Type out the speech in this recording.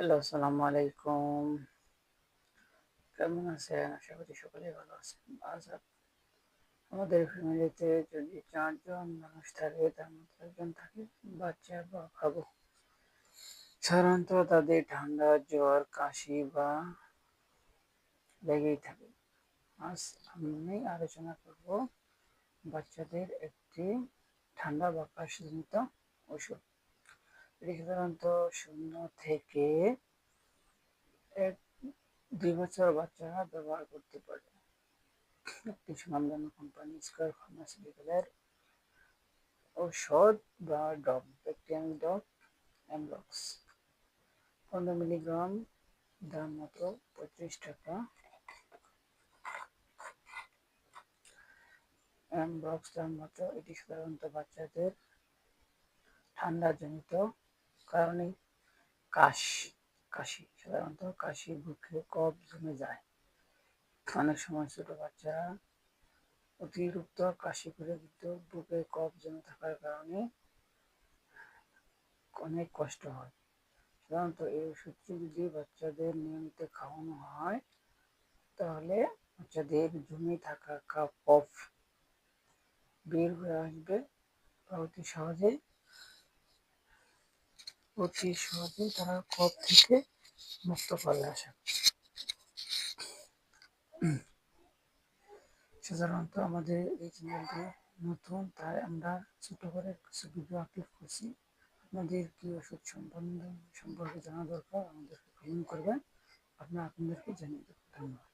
Hello, আসসালামু আলাইকুম। কেমন আছেন? আশা করি সকলে ভালো আছেন। আজ আমাদের ফ্যামিলিতে যদি চারজন মানুষ থাকে, তার মধ্যে একজন থাকে, বাচ্চা বা খাব। সাধারণত তাদের ঠান্ডা, জ্বর, কাশি বা লেগেই থাকে। আজ আমি আলোচনা করব বাচ্চাদের একটি ঠান্ডা বা কাশিজনিত ওষুধ। এটি সাধারণত শূন্য থেকে এক দুই বছর বাচ্চারা ব্যবহার করতে পারে। একটি সুনামধন্য কোম্পানি স্কোয়ার ফার্মাসিউটিক্যালের ঔষধ বা ডব ব্যাকটেরিয়াল ডব অ্যামব্লক্স পনেরো মিলিগ্রাম দাম মাত্র পঁয়ত্রিশ টাকা। অ্যামব্লক্স দাম মাত্র এটি সাধারণত বাচ্চাদের ঠান্ডাজনিত কারণে কাশ, কাশি, সাধারণত কাশি, বুকে কফ জমে যায়। অনেক সময় ছোট বাচ্চারা অতিরিক্ত কাশি করে কিন্তু বুকে কফ জমে থাকার কারণে অনেক কষ্ট হয়। সাধারণত এই ওষুধটি যদি বাচ্চাদের নিয়মিত খাওয়ানো হয়, তাহলে বাচ্চাদের জমে থাকা কফ বের হয়ে আসবে অতি সহজেই অতি সহজে তারা কফ থেকে মুক্ত করে আসে। সাধারণত আমাদের এই চ্যানেলটি নতুন, তাই আমরা ছোট করে কিছু ভিডিও আপলোড করছি। আপনাদের কি ওষুধ সম্বন্ধে সম্পর্কে জানা দরকার আমাদেরকে কমেন্ট করবেন। আপনারা আপনাদেরকে জানিয়ে দেবেন। ধন্যবাদ।